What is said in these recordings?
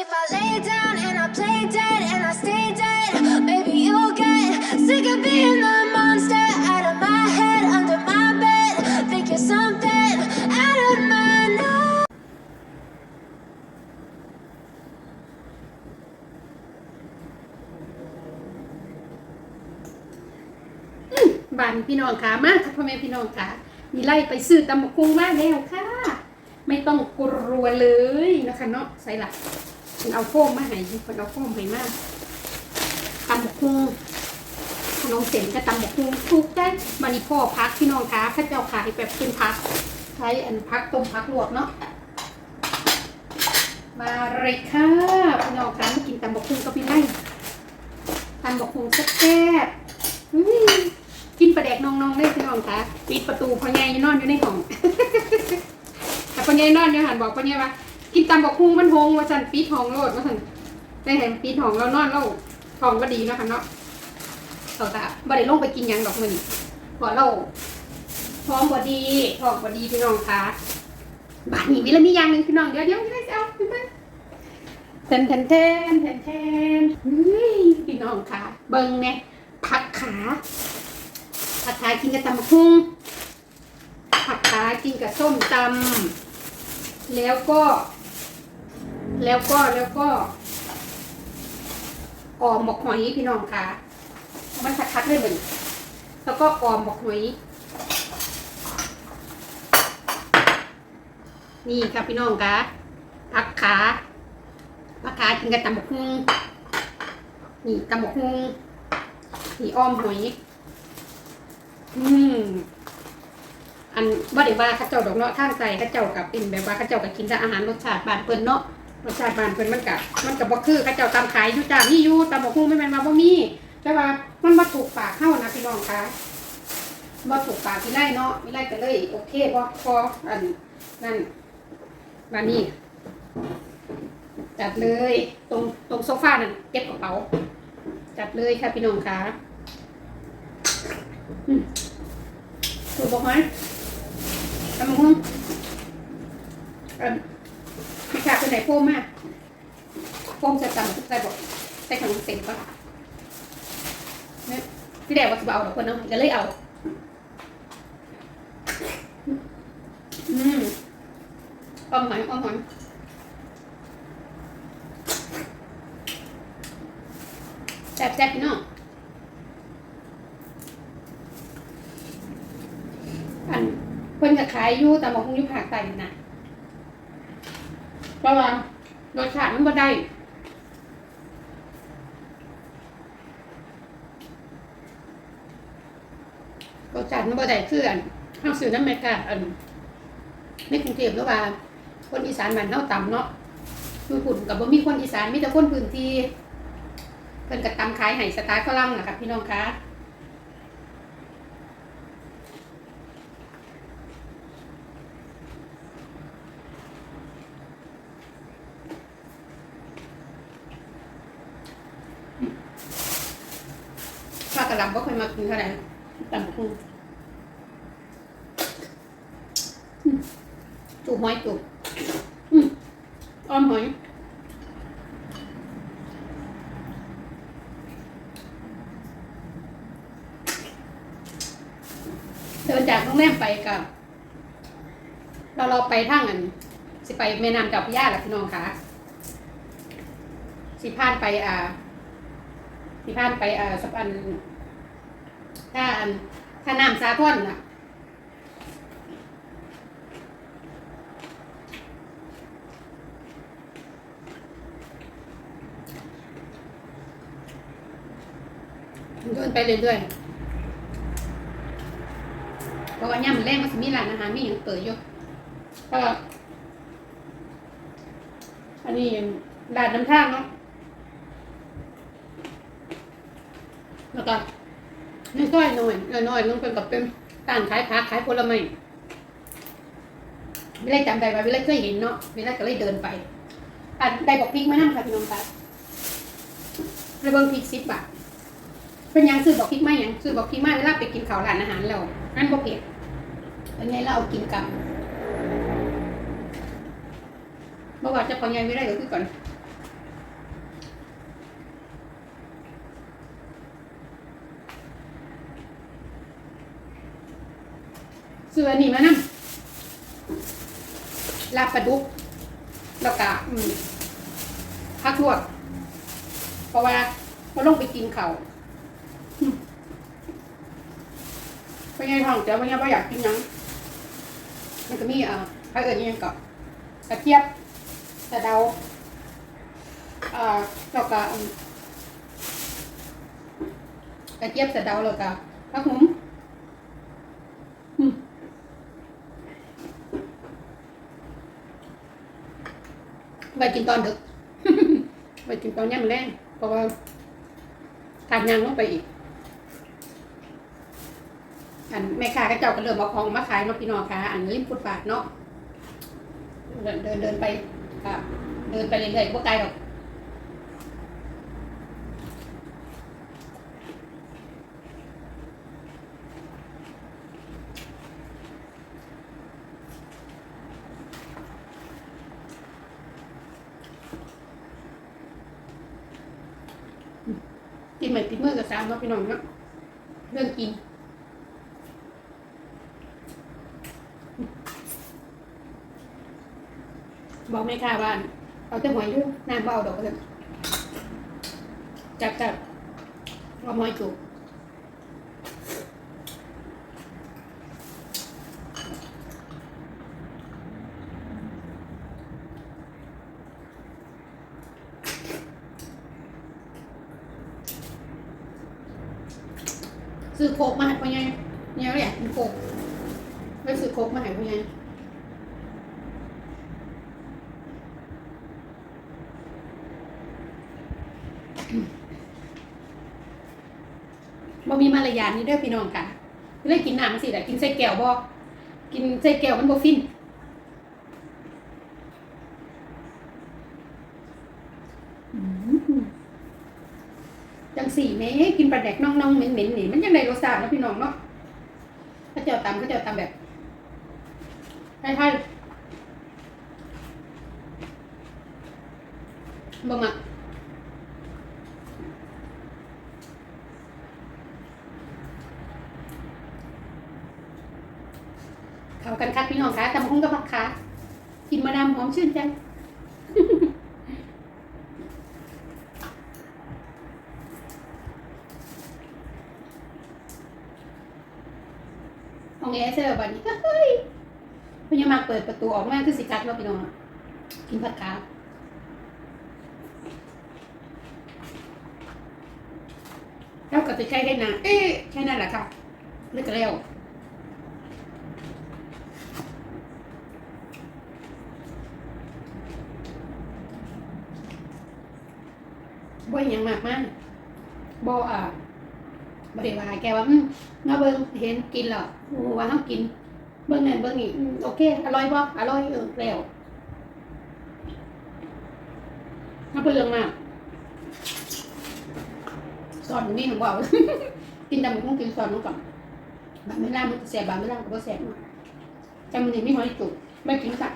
if I lay down and I play dead and I stay dead, maybe you'll get sick of being the monster out of my head, under my bed. Think you're something out of my nose. บ้านพี่น้องค่ะมาค่ะพ่อแม่พี่น้องค่ะมีไล่ไปซื้อตำบักคุงมาแล้วค่ะ ไม่ต้องกลัวเลยนะคะเนาะใส่ละ มันเอาโฟมมาให้มันเอาโฟมให้มากตำบกคุงขนมเส้นกับตำบกคุงถูกได้มานี่พ่อพักพี่น้องคะพระเจ้าขายแบบเป็นพักใช้อันพักต้มพักลวกเนาะมาเลยค่ะพี่น้องคะมากินตำบกคุงกับพี่ไล่ตำบกคุงแซ่บกินปลาแดกน้องๆได้พี่น้องคะปิดประตูพ่อใหญ่นอนอยู่ในห้องแต่พ่อใหญ่นอนอยู่หันบอกพ่อใหญ่ว่า กินตำบอกคุ้งมันหงว่าสันปิดห้องโลดว่าสันได้เห็นปิดห้องแล้วนอนแล้วห้องก็ดีนะคะเนาะเราแต่บ่ได้ลงไปกินยังดอกมันพอเราท้องบ่ดีท้องบ่ดีพี่น้องคะบาดนี้มีแล้วมีอย่างหนึ่งพี่น้องเดี๋ยวเดี๋ยวไม่ได้เอาขึ้นมาแทนแทนแทนแทนแทนเฮ้ยพี่น้องคะเบิ่งเนี่ยผักขาผัดไทยกินกับตำบักหุ่งผัดไทยกินกับส้มตำแล้วก็ แล้วก็แล้วก็ออมหมกหอยพี่น้องค่ะ มันคัดๆเลยเหมือนแล้วก็ออมหมกหอยนี่ค่ะพี่น้องค่ะผักขาผักขากินกับตำบกหุ่งนี่ตำบกหุ่งนี่อ้อมหอยอืมอันว่าเดี๋ยวว่าข้าเจ้าดอกเนาะทางใจข้าเจ้ากับเป็นแบบว่าข้าเจ้ากับกินแต่อาหารรสชาติบานเปิ้นเนาะ รสชาติบ้านเปิ้นมันกับมันกับบ่คือเข้าเจ้าตำขายอยู่จ้ามีอยู่ตำบักหุ่งไม่แม่นว่าบ่มีแต่ว่ามันบ่ถูกปากเฮานะพี่น้องคะบ่ถูกปากพี่ไล่เนาะพี่ไล่ก็เลยโอเคบ่พออันนั่นวันนี้จัดเลยตรงตรงโซฟานั่นเก็บกระเป๋า จัดเลยค่ะพี่น้องคะถูกบอกไหมทำมึงเออพี่ขาเป็นไหน โฟมมากโฟมจะจำทุกใจบอกใส่ขนมเส้นปะเนี่ยพี่แดกว่าจะเอาดอกคนเนาะก็เลยเอา อืมอ้อมหอยอ้อมหอยแซ่บๆพี่น้องอันเพิ่นก็ขายอยู่แต่บอกคงอยู่ภาคใต้น่ะ ราะว่ารสชาติมันบ่ได้รสชาติมันบ่ได้คืออันเฮาซื้อน้ำแมกาอันในกรุงเทพหรือว่า คนอีสานบ้านเฮาต่ำเนาะคือฝุ่นกับบ่มีคนอีสานมีแต่คนพื้นที่เพิ่นก็ตำขายให้สไตล์ฝรั่งนะคะพี่น้องคะ ปลากระหลำก็ เคยมากินเท่าไหร่ตำบักหุ่งอืมจูบหอยจูบอืมอ้อมหอยเดินจากโรงแรมไปกับเราเราไปทางอัน สิไปแม่น้ำเจ้าพระยาแหละพี่น้องคะสิพานไปอ่าที่ผ่านไปอ่อสักอัน ถ้าถ้าน้ำสาท่อนน่ะเดินไปเรื่อยๆเพราะว่าย่ำแรงมันจะมีร้านอาหารมีอย่างเปิดอยู่ก็อันนี้ร้านน้ำท่าเนาะแล้วก็ นซอยหน่อยน่อยๆนึงเป็นกับเป็นร้านขายผักขายผลไม้ไม่ได้จำได้ว่าไม่ได้เคยเห็นเนาะไม่ได้ก็เลยเดินไปอันได้บอกพริกมานั่งค่ะพี่น้องค่ะไปเบิงพริกสิบบาทเป็นยังซื้อบอกพริกมาหยังซื้อบอกพริกมาเวลาไปกินข้าวร้านอาหารแล้วอันบ่เผ็ดเป็นไงเราเอากินกับบ่ว่าจะพอยังไม่ได้ก็คือก่อน ซื้ออันนี้มานั่ลาบปลาดุกแล้วก็อืมพักลวก เพราะว่าเราลงไปกินเขาเป็นไงท้องเจ้าเป็นไงว่าอยากกินยังมันก็มีอ่าพระเอิญยังกับกระเทียบกระเดาอ่าแล้วก็กระเทียบกระเดาแล้วก็ผักหุม ไว้กินตอนดึกไว้กินตอนย่ำแรงเพราะว่าทานยังลงไปอีก อันแม่ค้าก็เจ้าก็เริ่มเอาของมาขายเนาะพี่น้องค่ะ อันริมฟุตบาทเนาะเดินเดินเดินไปค่ะเดินไปเรื่อยๆพวกไกลหรอก กินเหมือนกิดมือกับสามเนาะพี่น้องเนาะเรื่องกินบอกไม่ค่าบ้าน เอาแต่หอยด้วยน้ำเบาดอกเลยจับจับเอาหอยจุก ซื้อโคกมาให้พ่อใหญ่เนี่ยเนี่ยกินโคกไปซื้อโคกมาให้พ่อใหญ่บ่มีมารยาทนี่เด้อพี่น้องค่ะเลยกินน้ำสิแต่กินใส่แก้วบ่กินใส่แก้วมันบ่ฟินอืม จังสี่แหม่กินปลาแดกน่องๆเหม็นๆนี่มันยังได้รสชาตินะพี่น้องเนาะข้าเจ้าตำข้าเจ้าตำแบบไทยๆบ่มักเข้ากันคักพี่น้องคะตำหุ้งกับผักขากินมาดามหอมชื่นใจ องแอร์เซอร์บัดนี้เฮ้ยพญามาเปิดประตูออกมาคือสิกัดว่าพี่น้องกินผักขาแล้วก็จะใช้ได้นานเอ๊ะใช้นั่นแหละค่ะเลิกแล้วบ่หยังมากมากบ่อ่า บ่ได้ว่าแกว่าอืมมาเบิ่งเห็นกินแล้วโอ้ว่าเฮากิน เบิ่งนั่นเบิ่งนี่โอเค อร่อยบ่อร่อยเออแล้วเฮาเบิ่งมากสอนนี่ของบ่กินแต่มันคงกินสอนมันก่อนบางเวลามันก็แซ่บบางเวลาก็บ่แซ่บจำมันนี่มีหอยจุกไม่กินสัก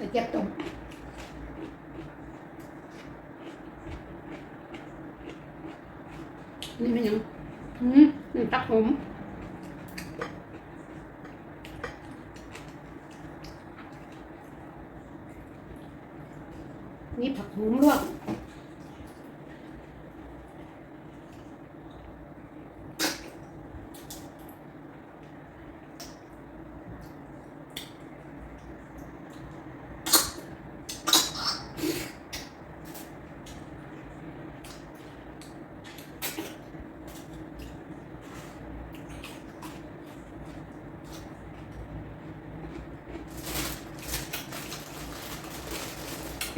กระเจี๊ยบต้มนี่มันยังอืมนี่ตักผมนี่ผักโหมลวก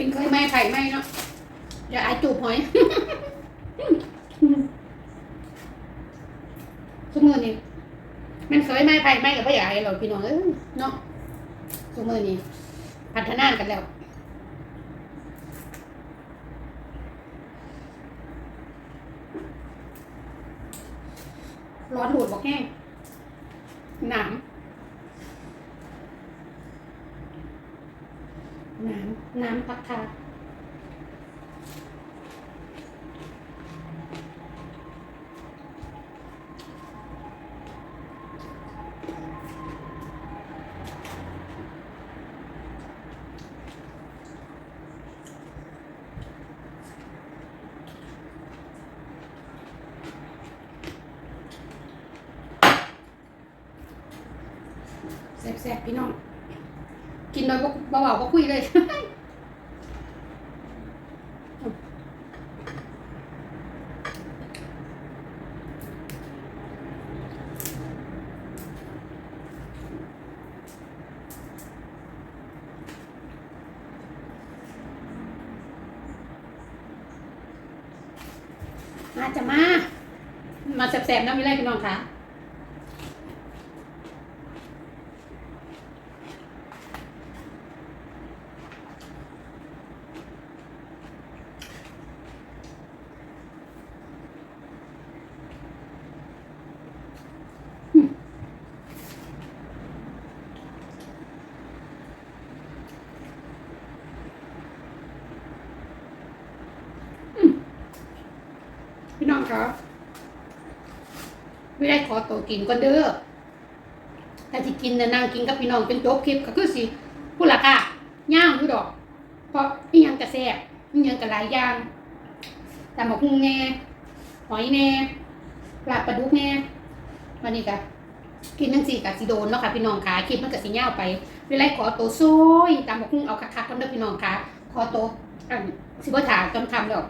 เป็นเคยไหม้ไผ่ไหม้เนาะอย่าอายจูบหอยสมือนี่มันเคยไหม้ไผ่ไหม้กับพ่อใหญ่เราพี่น้องเอ้ยเนาะสมือนี่พัฒนากันแล้วร้อนหูดบอกแห้งหนาม น้ำน้ำปักคาแซ่บๆพี่น้อง กินโดยบ่เบาบ่คุยเลยมาจะมา มาแสบๆนะมีอะไรพี่น้องคะ คะไม่ได้ขอตัวกินก่อนเด้อแต่ที่กินน่ะนั่งกินกับพี่น้องจนจบคลิปก็คือสิผู้ละค่ะย่างอยู่ดอก เพราะอีหยังกระแซ่บอีหยังกระหลายอย่างแตำบักหุ่งแน่หอยแน่ปลาปลาดุกแน่วันนี้ก็กินทั้งสี่กับสิโดนเนาะค่ะพี่น้องค่ะคลิปมันก็สิยาไปเวลาขอโตโซ้ยตำบักหุ่งเอาคักๆกันเด้อพี่น้องค่ะขอโตอันสิบ่ถาจนคำดอก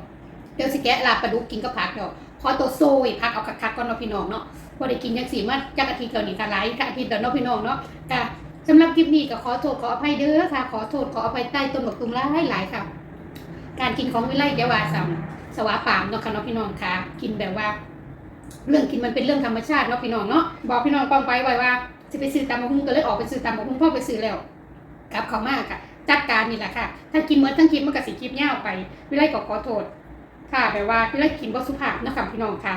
เดี๋ยวสิแกะลาปลาดุกกินกับผักเดอกขอตัวโซ่ยพักเอาคักๆก่อนเนาะพี่น้องเนาะพอได้กินยังสีมาจากอาทิตย์เก่านี่ค่ะหลายค่ะอาทิตย์แล้วเนาะพี่น้องเนาะค่ะสำหรับคลิปนี้ก็ขอโทษขออภัยเด้อค่ะ ขอโทษขออภัยใต้ต้นบักตุงหลายหลายค่ะ การกินของวิไลเดวาสัมสวาปามเนาะค่ะเนาะพี่น้องค่ะ กินแบบว่า เรื่องกินมันเป็นเรื่องธรรมชาติเนาะพี่น้องเนาะบอกพี่น้องป้องไปไว้ว่าจะไปซื้อตำบักหุ่งก็เลยออกไปซื้อตำบักหุ่งพ่อไปซื้อแล้วกลับเขามากค่ะจัดการนี่แหละค่ะ ถ้ากินเมื่อทั้งคลิปมันก็สิคลิปยาไปวิไลก็ขอโทษ ค่ะแบบว่าวิไลกินบ่สุภาพนะคะพี่น้องค่ะ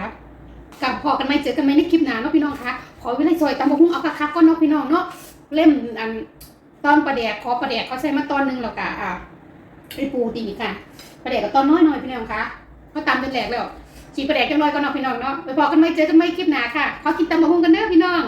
กลับพอกันไหมเจอกันไหมในคลิปหน้าเนาะพี่น้องค่ะขอวิไลซอยตำบักหุ่งเอาคักก็เนาะพี่น้องเนาะเล่มอันตอนประแดกขอประแดกเขาใช้มาตอนนึงแล้วกะอะไอปูตีค่ะ ประแดกก็ตอนน้อยหน่อยพี่น้องค่ะเขาตำเป็นแหลกแล้วฉีประแดกจังน้อยก็เนาะพี่น้องเนาะไปพอกันไหมเจอกันไหมคลิปหน้าค่ะขอกินตำบักหุ่งกันเด้อพี่น้อง